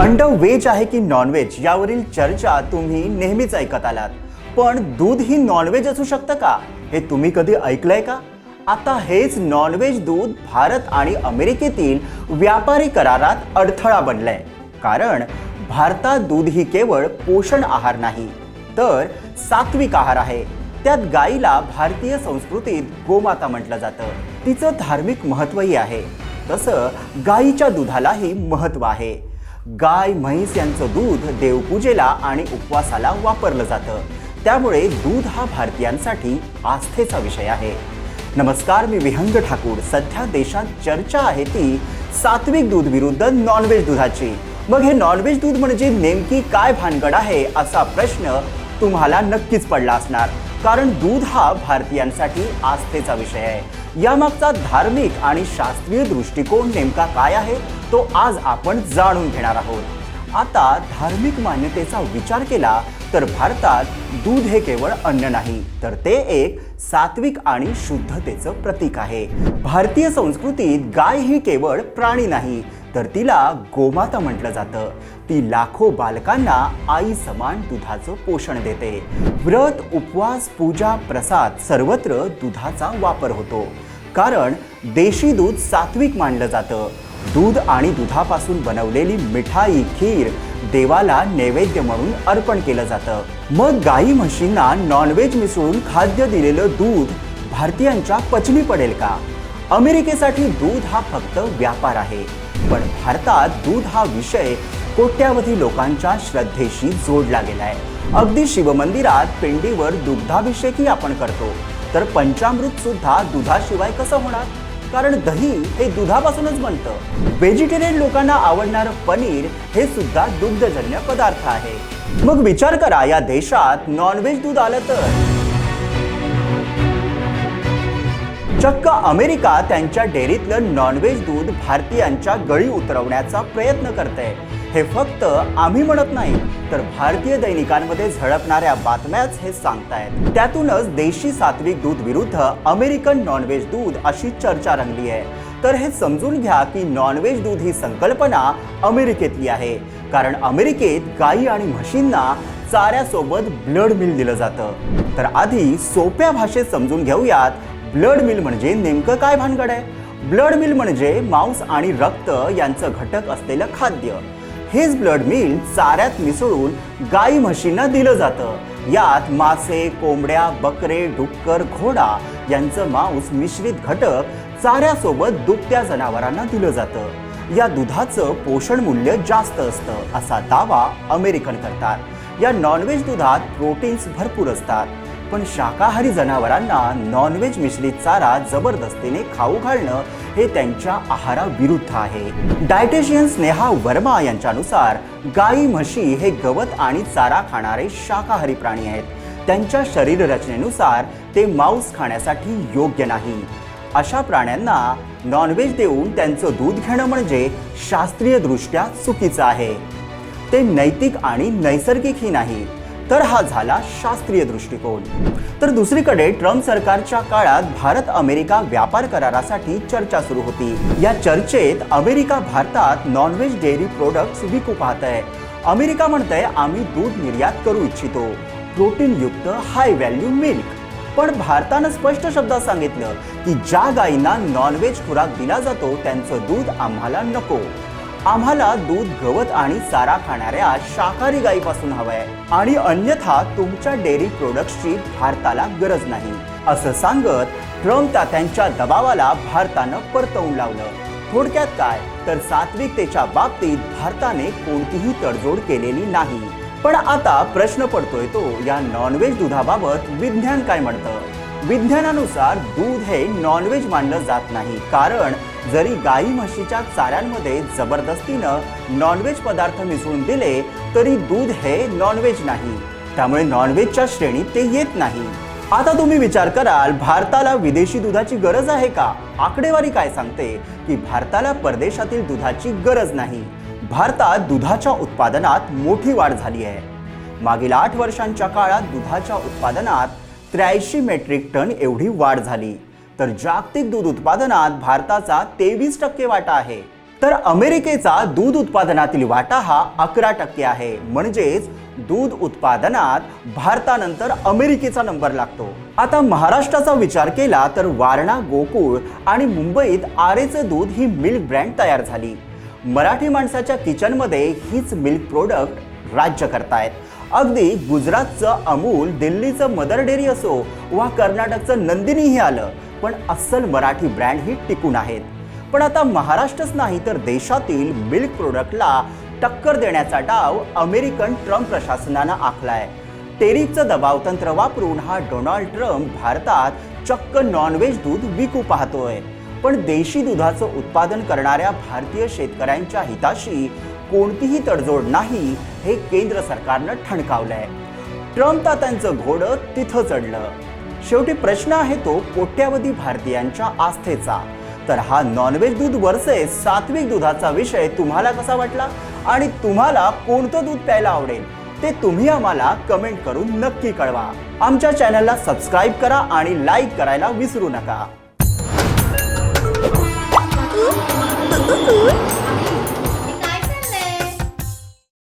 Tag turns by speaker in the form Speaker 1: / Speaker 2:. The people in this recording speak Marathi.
Speaker 1: अंड व्हेज आहे की नॉनव्हेज यावरील चर्चा तुम्ही नेहमीच ऐकत आलात. पण दूध ही नॉनव्हेज असू शकतं का? हे तुम्ही कधी ऐकलंय का? आता हेच नॉनव्हेज दूध भारत आणि अमेरिकेतील व्यापारी करारात अडथळा बनलंय. कारण भारतात दूध ही केवळ पोषण आहार नाही तर सात्विक आहार आहे. त्यात गाईला भारतीय संस्कृतीत गोमाता म्हटलं जातं. तिचं धार्मिक महत्त्वही आहे. तसं गाईच्या दुधालाही महत्त्व आहे. गाय म्हैस यांचं दूध देवपूजेला आणि उपवासाला वापरलं जातं. त्यामुळे दूध हा भारतीयांसाठी आस्थेचा विषय आहे. नमस्कार मी विहंग ठाकूर. सध्या देशात चर्चा आहे ती सात्विक दूध विरुद्ध नॉनव्हेज दुधाची. मग हे नॉनव्हेज दूध म्हणजे नेमकी काय भानगड आहे असा प्रश्न तुम्हाला नक्कीच पडला असणार. कारण दूध हा भारतीयांसाठी आस्थेचा विषय आहे. यामागचा धार्मिक आणि शास्त्रीय दृष्टिकोन नेमका काय आहे तो आज आपण जाणून घेणार आहोत. आता धार्मिक मान्यतेचा विचार केला तर भारतात दूध हे केवळ अन्न नाही तर ते एक सात्विक आणि शुद्धतेचं प्रतीक आहे. भारतीय संस्कृतीत गाय ही केवळ प्राणी नाही तर तिला गोमाता म्हटलं जातं. ती लाखो बालकांना आई समान दुधाचं पोषण देते. व्रत उपवास पूजा प्रसाद सर्वत्र दुधाचा वापर होतो. कारण देशी दूध सात्विक मानलं जातं. दूध आणि दुधापासून बनवलेली मिठाई खीर देवाला नैवेद्य म्हणून अर्पण केलं जातं. मग गाई म्हशींना नॉनव्हेज मिसळून खाद्य दिलेलं दूध भारतीयांच्या पचनी पडेल का? अमेरिकेसाठी दूध हा फक्त व्यापार आहे पण भारतात दूध हा विषय कोट्यावधी लोकांच्या श्रद्धेशी जोडला गेलाय. अगदी शिवमंदिरात पिंडीवर दुग्धाभिषेकही आपण करतो तर पंचामृत सुद्धा दुधाशिवाय कसं होणार? कारण दही हे दुधापासूनच बनतं. व्हेजिटेरियन लोकांना आवडणारं पनीर हे सुद्धा दुग्धजन्य पदार्थ आहे. मग विचार करा या देशात नॉनव्हेज दूध आलं तर? चक्क अमेरिका त्यांच्या डेअरीतलं नॉनव्हेज दूध भारतीयांच्या गळी उतरवण्याचा प्रयत्न करते हे फक्त आम्ही म्हणत नाही तर भारतीय दैनिकांमध्ये झळकणाऱ्या बातम्याच हे सांगतायत. त्यातूनच देशी सात्विक दूध विरुद्ध अमेरिकन नॉनव्हेज दूध अशी चर्चा रंगली आहे. तर हे समजून घ्या की नॉनव्हेज दूध ही संकल्पना अमेरिकेतली आहे. कारण अमेरिकेत गायी आणि म्हशींना चाऱ्यासोबत ब्लड मिल दिलं जातं. तर आधी सोप्या भाषेत समजून घेऊयात ब्लड मिल म्हणजे नेमकं काय भानगड आहे? ब्लड मिल म्हणजे मांस आणि रक्त यांचं घटक असलेलं खाद्य. हेच ब्लड मिल चाऱ्यात मिसळून गाई म्हशींना दिलं जातं. यात मासे कोंबड्या बकरे डुक्कर घोडा यांचं मांस मिश्रित घटक चाऱ्यासोबत दुभत्या जनावरांना दिलं जातं. या दुधाचं पोषण मूल्य जास्त असतं असा दावा अमेरिकन करतात. या नॉनव्हेज दुधात प्रोटीन्स भरपूर असतात. पण शाकाहारी जनावरांना नॉनव्हेज मिश्रित चारा जबरदस्तीने खाऊ घालणं हे त्यांच्या आहाराविरुद्ध आहे. डायटेशियन स्नेहा वर्मा यांच्यानुसार गाई म्हशी हे गवत आणि चारा खाणारे शाकाहारी प्राणी आहेत. त्यांच्या शरीर रचनेनुसार ते मांस खाण्यासाठी योग्य नाही. अशा प्राण्यांना नॉनव्हेज देऊन त्यांचं दूध घेणं म्हणजे शास्त्रीय दृष्ट्या चुकीचं आहे. ते नैतिक आणि नैसर्गिकही नाही. तर हा झाला शास्त्रीय दृष्टिकोन. तर दुसरीकडे ट्रम्प सरकारच्या काळात भारत अमेरिका व्यापार करारासाठी चर्चा सुरू होती. या चर्चेत अमेरिका भारतात नॉनव्हेज डेअरी प्रोडक्ट्स विकू पाहत आहे अमेरिका म्हणतंय आम्ही दूध निर्यात करू इच्छितो. प्रोटीन युक्त हाय व्हॅल्यू मिल्क पण भारतानं स्पष्ट शब्दात सांगितलं की ज्या गायींना नॉनव्हेज खुराक दिला जातो त्यांचं दूध आम्हाला नको. आम्हाला दूध गवत आणि चारा खाणाऱ्या शाकाहारी गायीपासून हवंय. आणि अन्यथा तुमच्या डेअरी प्रोडक्ट्सची भारताला गरज नाही. असं सांगत ट्रम्प तात्यांच्या दबावाला भारतानं परतवून लावलं. थोडक्यात काय? तर सात्विकतेच्या बाबतीत भारताने कोणतीही तडजोड केलेली नाही. पण आता प्रश्न पडतोय तो या नॉनव्हेज दुधाबाबत विज्ञान काय म्हणतं? विज्ञानानुसार दूध हे नॉनव्हेज मानलं जात नाही. कारण जरी गाई म्हशीच्या चाऱ्यांमध्ये जबरदस्तीनं नॉनव्हेज पदार्थ मिसळून दिले तरी दूध हे नॉनव्हेज नाही. त्यामुळे नॉनव्हेजच्या श्रेणीत ते येत नाही. आता तुम्ही विचार कराल भारताला विदेशी दुधाची गरज आहे का? आकडेवारी काय सांगते की भारताला परदेशातील दुधाची गरज नाही. भारतात दुधाच्या उत्पादनात मोठी वाढ झाली आहे. मागील आठ वर्षांच्या काळात दुधाच्या उत्पादनात त्र्याऐंशी मेट्रिक टन एवढी वाढ झाली. तर जागतिक दूध उत्पादनात भारताचा तेवीस टक्के वाटा आहे. तर अमेरिकेचा दूध उत्पादनातील वाटा हा अकरा टक्के आहे. म्हणजेच दूध उत्पादनात भारतानंतर अमेरिकेचा नंबर लागतो. आता महाराष्ट्राचा विचार केला तर वारणा गोकुळ आणि मुंबईत आरेचं दूध ही मिल्क ब्रँड तयार झाली. मराठी माणसाच्या किचनमध्ये हीच मिल्क प्रोडक्ट राज्य करतायत. अगदी गुजरातचं अमूल दिल्लीचं मदर डेअरी असो वा कर्नाटकचं नंदिनीही आलं पण अस्सल मराठी ब्रँड ही टिकून आहेत. पण आता महाराष्ट्रच नाही तर देशातील मिल्क प्रोडक्टला टक्कर देण्याचा डाव अमेरिकन ट्रम्प प्रशासनानं आखलाय. टेरिफचं दबाव तंत्र वापरून हा डोनाल्ड ट्रम्प भारतात चक्क नॉनव्हेज दूध विकू पाहतोय. पण देशी दुधाचं उत्पादन करणाऱ्या भारतीय शेतकऱ्यांच्या हिताशी कोणतीही तडजोड नाही हे केंद्र सरकारनं ठणकावलंय. ट्रम्प त्यांचं घोडं तिथं चढलं. शेवटी प्रश्न आहे तो कोट्यावधी भारतीयांच्या आस्थेचा. तर हा नॉनव्हेज दूध वर्सेस सात्विक दुधाचा विषय तुम्हाला कसा वाटला? आणि तुम्हाला कोणतं दूध प्यायला आवडेल? ते तुम्ही आम्हाला कमेंट करून नक्की कळवा. आमच्या चॅनलला सबस्क्राईब करा आणि लाईक करायला विसरू नका.